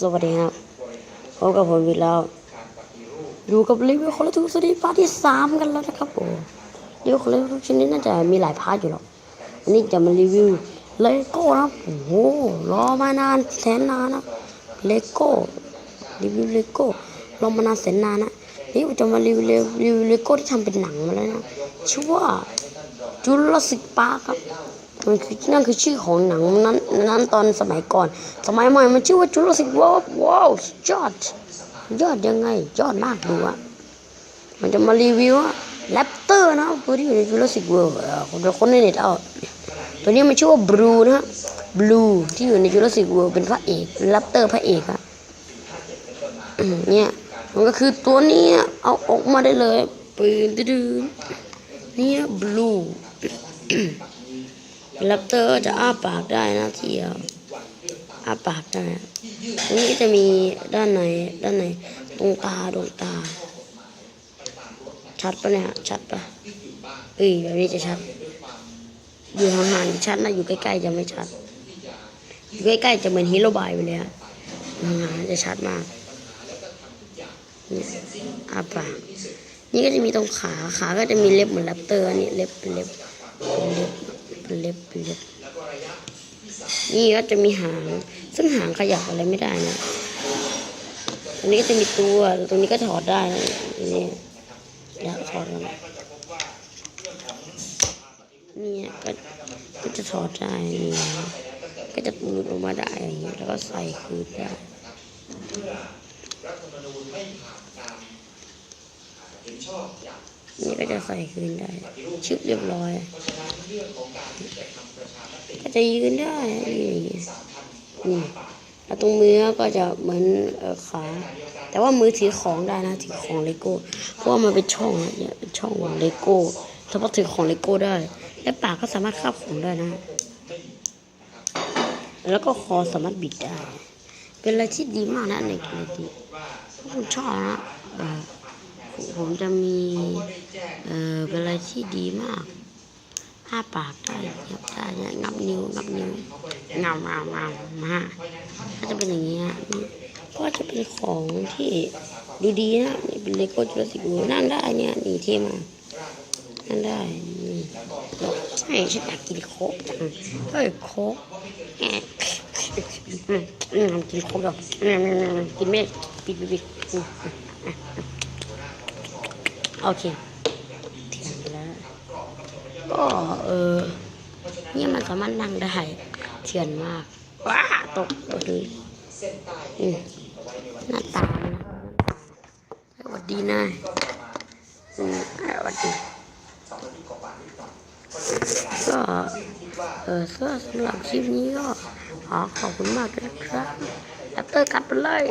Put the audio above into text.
สวัสดีครับพบกับผมอีแล้ว อยู่กับรีวิวคอร์ทูสตีพาร์ทที่สามกันแล้วนะครับผมรีวิวคอร์ทูชนิดน่าจะมีหลายพาร์ทอยู่หรอกอันนี้จะมารีวิวเลโก้นะโอ้โหรอมานานแสนนานนะเลโก้รีวิวเลโก้รอมานานแสนนานนะนี่จะมารีวิวรีวิวเลโก้ที่ทำเป็นหนังมาแล้วนะชื่อว่าจูราสสิกปาร์ครับ มันคือนั่นคือชื่อของหนังนั้นนั้นตอนสมัยก่อน สมัยใหม่มันชื่อว่าจูราสสิกวอลว้าวยอดยอดยังไงยอดมากดูอะมันจะมารีวิวอะแรปเตอร์นะตัวที่อยู่ในจูราสสิกเวิลด์คนเดียวคนในเน็ตเอาตัวนี้มันชื่อว่าบลูนะบลูที่อยู่ในจูราสสิกเวิลด์เป็นพระเอกแรปเตอร์พระเอกอะเนี่ยมันก็คือตัวนี้เอาออกมาได้เลยปืนดื้อเนี่ยบลู แรปเตอร์จะอ้าปากได้นะเที่ยวอ้าปากได้ตรงนี้จะมีด้านในด้านในตรงตาดวงตา ชัดปะเนี่ยชัดปะเอ้ยแบบนี้จะชัด อยู่ห่างๆจะชัดนะอยู่ใกล้ๆจะไม่ชัด อยู่ใกล้ๆจะเหมือนฮีโร่บายไปเลยอะห่างๆจะชัดมากนี่อ้าปากนี่ก็จะมีตรงขาขาก็จะมีเล็บเหมือนแรปเตอร์อันนี่เล็บเป็นเล็บเป็นเล็บ เป็นเล็บเล็บนี่ก็จะมีหาง ซึ่งหางขยับอะไรไม่ได้นะตรงนี้ก็จะมีตัว ตรงนี้ก็ถอดได้นะนี่อยากถอดกันนี่ก็ก็จะถอดได้นี่ก็จะปูดออกมาได้อย่างนี้แล้วก็ใส่คืนได้นี่ก็ นี่ก็จะใส่คืนได้ ชึบเรียบร้อย ก็จะยืนได้นี่แล้วตรงมือก็จะเหมือนขา แต่ว่ามือถือของได้นะถือของเลโก้ เพราะว่ามันเป็นช่องอะเนี่ยเป็นช่องของเลโก้สามารถถือของเลโก้ได้ และปากก็สามารถคาบของได้นะ แล้วก็คอสามารถบิดได้ เป็นอะไรที่ดีมากนะในเกมนี้ผมชอบนะ ผมจะมีเออเป็นอะไรที่ดีมากห้าปากได้เงียบได้เนี่ยงับนิ้วงับนิ้วงามงามงามมาก็จะเป็นอย่างนี้ฮะก็จะเป็นของที่ดูดีนะนี่เป็นเลโก้จุลศิลป์นั่งได้เนี่ยนี่เท่มากนั่งได้นี่ให้ฉันอยากกินโค้กจังเฮ้ยโค้กแอะอืมกินโค้กเดี๋ยวกินไม่ได้ปิดปิดปิด โอเคเถียงแล้วก็เออ เนี่ยมันสามารถนั่งได้เถื่อนมาก ว้า ตกเลยอืมหน้าตาสวัสดีนายอืมสวัสดี ก็เออสำหรับคลิปนี้ก็ขอขอบคุณมากด้วยนะครับแอปเตอร์กัดไปเลย